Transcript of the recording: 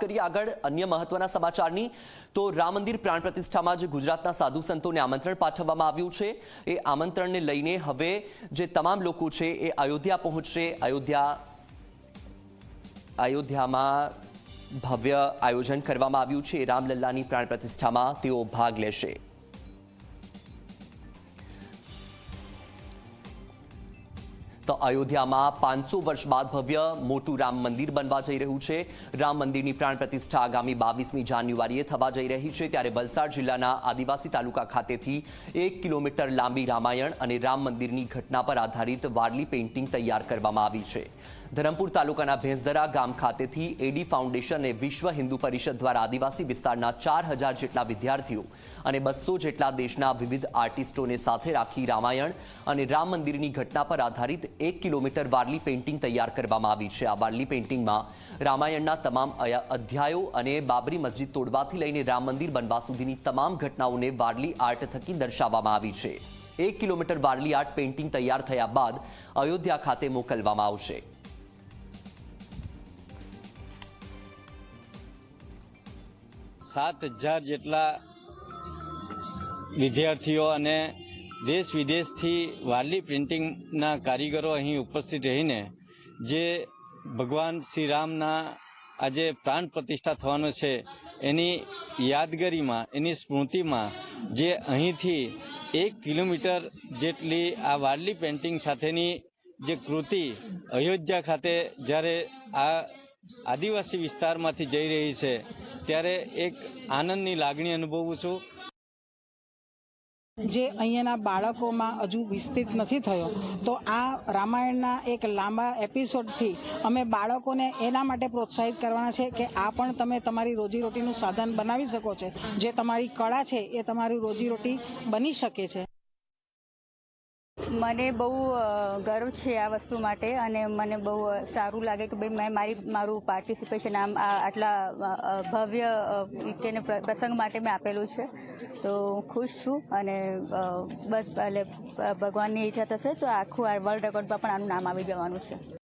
કરીએ આગળ અન્ય મહત્વના સમાચારની, તો રામ મંદિર પ્રાણ પ્રતિષ્ઠામાં જે ગુજરાતના સાધુ સંતોને આમંત્રણ પાઠવવામાં આવ્યું છે. એ આમંત્રણને લઈને હવે જે તમામ લોકો છે એ અયોધ્યા પહોંચશે. અયોધ્યા, અયોધ્યામાં ભવ્ય આયોજન કરવામાં આવ્યું છે. રામલલ્લાની પ્રાણ પ્રતિષ્ઠામાં તેઓ ભાગ લેશે. તો અયોધ્યામાં પાંચસો વર્ષ બાદ ભવ્ય મોટું રામ મંદિર બનવા જઈ રહ્યું છે. રામ મંદિરની પ્રાણ પ્રતિષ્ઠા આગામી બાવીસમી જાન્યુઆરીએ થવા જઈ રહી છે. ત્યારે વલસાડ જિલ્લાના આદિવાસી તાલુકા ખાતેથી એક કિલોમીટર લાંબી રામાયણ અને રામ મંદિરની ઘટના પર આધારિત વારલી પેઇન્ટિંગ તૈયાર કરવામાં આવી છે. ધરમપુર તાલુકાના ભેંસદરા ગામ ખાતેથી એડી ફાઉન્ડેશન વિશ્વ હિન્દુ પરિષદ દ્વારા આદિવાસી વિસ્તારના ચાર હજાર જેટલા વિદ્યાર્થીઓ અને બસો જેટલા દેશના વિવિધ આર્ટિસ્ટોને સાથે રાખી રામાયણ અને રામ મંદિરની ઘટના પર આધારિત એક કિલોમીટર વારલી પેઇન્ટિંગ તૈયાર કરવામાં આવી છે. આ વારલી પેઇન્ટિંગમાં રામાયણના તમામ અધ્યાયો અને બાબરી મસ્જિદ તોડવાથી લઈને રામ મંદિર બનવા સુધીની તમામ ઘટનાઓને વારલી આર્ટ થકી દર્શાવવામાં આવી છે. એક કિલોમીટર વારલી આર્ટ પેઇન્ટિંગ તૈયાર થયા બાદ અયોધ્યા ખાતે મોકલવામાં આવશે. સાત હજાર જેટલા વિદ્યાર્થીઓ અને દેશ વિદેશથી વારલી પ્રિન્ટિંગના કારીગરો અહીં ઉપસ્થિત રહીને, જે ભગવાન શ્રી રામના આજે પ્રાણ પ્રતિષ્ઠા થવાનો છે, એની યાદગારીમાં, એની સ્મૃતિમાં, જે અહીંથી એક કિલોમીટર જેટલી આ વારલી પેન્ટિંગ સાથેની જે કૃતિ અયોધ્યા ખાતે જ્યારે આ આદિવાસી વિસ્તારમાંથી જઈ રહી છે ત્યારે એક આનંદની લાગણી અનુભવું છું. જે અહીંયાના બાળકોમાં હજુ વિસ્તૃત નથી થયો, તો આ રામાયણના એક લાંબા એપિસોડથી અમે બાળકોને એના માટે પ્રોત્સાહિત કરવાના છે કે આ પણ તમે તમારી રોજીરોટીનું સાધન બનાવી શકો છો. જે તમારી કળા છે એ તમારી રોજીરોટી બની શકે છે. મને બહુ ગર્વ છે આ વસ્તુ માટે અને મને બહુ સારું લાગે કે ભાઈ મેં મારી, મારું પાર્ટિસિપેશન આમ આટલા ભવ્ય કે પ્ર- પ્રસંગ માટે મેં આપેલું છે. તો ખુશ છું અને બસ, એટલે, ભગવાનની ઈચ્છા થશે તો આખું આ વર્લ્ડ રેકોર્ડમાં પણ આનું નામ આવી જવાનું છે.